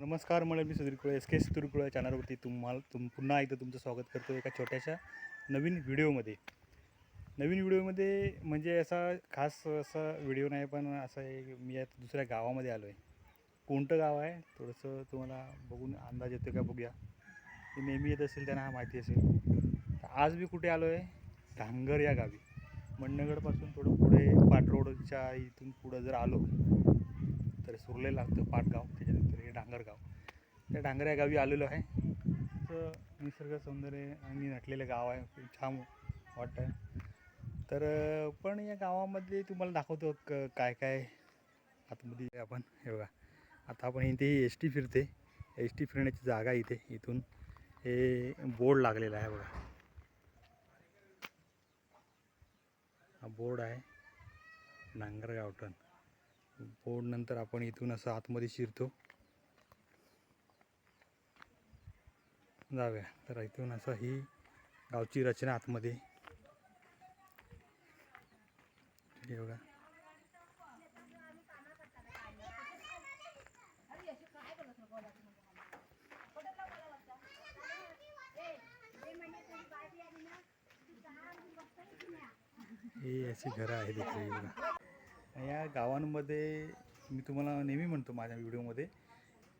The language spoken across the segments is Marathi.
नमस्कार मला मी सुधीर कुळे एस के सुधीर कुळे चॅनलवरती तुम्हाला तुम पुन्हा एकदा तुमचं स्वागत करतो एका छोट्याशा नवीन व्हिडिओमध्ये. नवीन व्हिडिओमध्ये म्हणजे असा खास असा व्हिडिओ नाही पण असं एक मी आता दुसऱ्या गावामध्ये आलो आहे कोणतं गाव आहे? थोडंसं तुम्हाला बघून अंदाज येतो का बघूया. ते नेहमी येत असेल त्यांना हा माहिती असेल. तर आज मी कुठे आलो आहे धांगर या गावी. मंडणगडपासून थोडं पुढे पाटरोडच्या इथून पुढं जर आलो तर सुरले लागतं पाटगाव त्याच्यानंतर हे डांगरगाव. त्या डांगर या गावी आलेलो आहे. तर निसर्ग सौंदर्य आणि नटलेलं गाव आहे. खूप छान वाटतं तर पण या गावामध्ये तुम्हाला दाखवतो क काय काय आतमध्ये आपण. हे बघा. आता आपण इथे एस टी फिरते एस टी फिरण्याची जागा इथे इथून हे बोर्ड लागलेला आहे बघा. हा बोर्ड आहे. नांगर टन. बोर्ड नंतर आपण इथून असं आतमध्ये शिरतो. जाऊया. तर इथून असं ही गावची रचना आतमध्ये. बघा. ही अशी घरं आहेत इकडे बघा. या गावांमध्ये मी तुम्हाला नेहमी म्हणतो माझ्या व्हिडिओमध्ये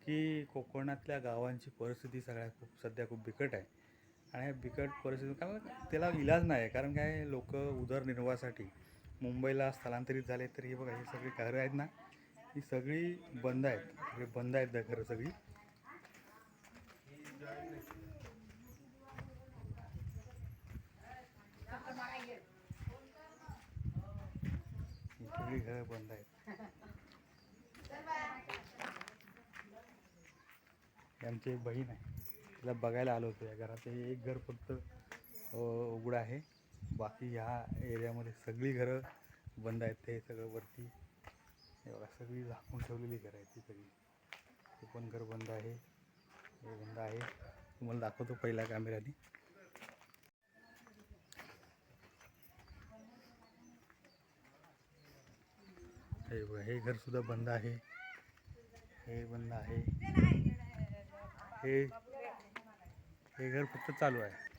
की कोकणातल्या गावांची परिस्थिती सगळ्या खूप सध्या खूप बिकट आहे. आणि ह्या बिकट परिस्थिती कारण त्याला इलाज नाही आहे. कारण काय लोक उदरनिर्वाहासाठी मुंबईला स्थलांतरित झाले तर हे बघा ही सगळी घरं आहेत ना ही सगळी बंद आहेत. बंद आहेत घरं सगळी. सगळी घरं बंद आहेत. ही आमची एक बहीण आहे. तिला बघायला आलो होतो या घरात एक घर फक्त उघडं आहे. बाकी ह्या एरियामध्ये सगळी घरं बंद आहेत. ते सगळं वरती. हे बघा सगळी झाकून ठेवलेली घरं आहेत ती सगळी. ते पण घर बंद आहे. हे बंद आहे. तुम्हाला दाखवतो पहिल्या कॅमेऱ्याने हे बघा हे घरसुद्धा बंद आहे. हे बंद आहे. हे हे घर फक्त चालू आहे.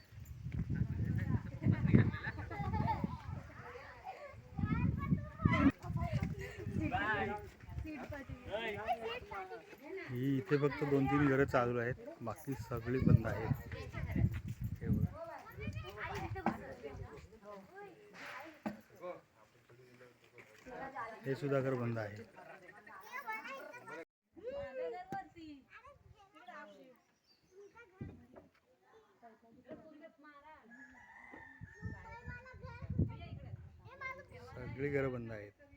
ही इथे फक्त दोन तीन घरं चालू आहेत. बाकी सगळी बंद आहेत हे बघा. हे सुद्धा घर बंद आहे. सगळी घरं बंद आहेत.